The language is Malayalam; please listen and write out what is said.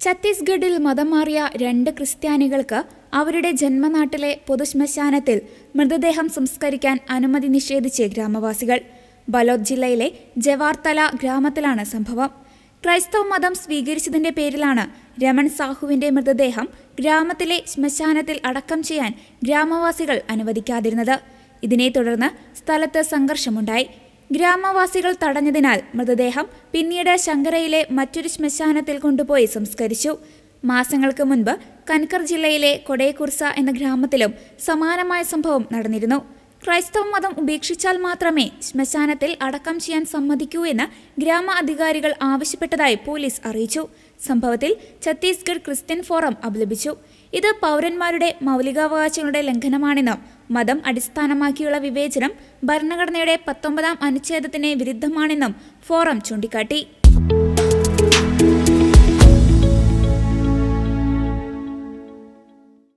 ഛത്തീസ്ഗഡിൽ മതം മാറിയ രണ്ട് ക്രിസ്ത്യാനികൾക്ക് അവരുടെ ജന്മനാട്ടിലെ പൊതുശ്മശാനത്തിൽ മൃതദേഹം സംസ്കരിക്കാൻ അനുമതി നിഷേധിച്ച് ഗ്രാമവാസികൾ. ബലോദ് ജില്ലയിലെ ജവാർത്തല ഗ്രാമത്തിലാണ് സംഭവം. ക്രൈസ്തവ മതം സ്വീകരിച്ചതിന്റെ പേരിലാണ് രമൺ സാഹുവിന്റെ മൃതദേഹം ഗ്രാമത്തിലെ ശ്മശാനത്തിൽ അടക്കം ചെയ്യാൻ ഗ്രാമവാസികൾ അനുവദിക്കാതിരുന്നത്. ഇതിനെ തുടർന്ന് സ്ഥലത്ത് സംഘർഷമുണ്ടായി. ഗ്രാമവാസികൾ തടഞ്ഞതിനാൽ മൃതദേഹം പിന്നീട് ശങ്കരയിലെ മറ്റൊരു ശ്മശാനത്തിൽ കൊണ്ടുപോയി സംസ്കരിച്ചു. മാസങ്ങൾക്ക് മുൻപ് കൻകർ ജില്ലയിലെ കൊടേക്കുർസ എന്ന ഗ്രാമത്തിലും സമാനമായ സംഭവം നടന്നിരുന്നു. ക്രൈസ്തവ മതം ഉപേക്ഷിച്ചാൽ മാത്രമേ ശ്മശാനത്തിൽ അടക്കം ചെയ്യാൻ സമ്മതിക്കൂ എന്ന് ഗ്രാമ അധികാരികൾ ആവശ്യപ്പെട്ടതായി പോലീസ് അറിയിച്ചു. സംഭവത്തിൽ ഛത്തീസ്ഗഡ് ക്രിസ്ത്യൻ ഫോറം അപലപിച്ചു. ഇത് പൗരന്മാരുടെ മൗലികാവകാശങ്ങളുടെ ലംഘനമാണെന്നും മതം അടിസ്ഥാനമാക്കിയുള്ള വിവേചനം ഭരണഘടനയുടെ പത്തൊമ്പതാം അനുച്ഛേദത്തിന് വിരുദ്ധമാണെന്നും ഫോറം ചൂണ്ടിക്കാട്ടി.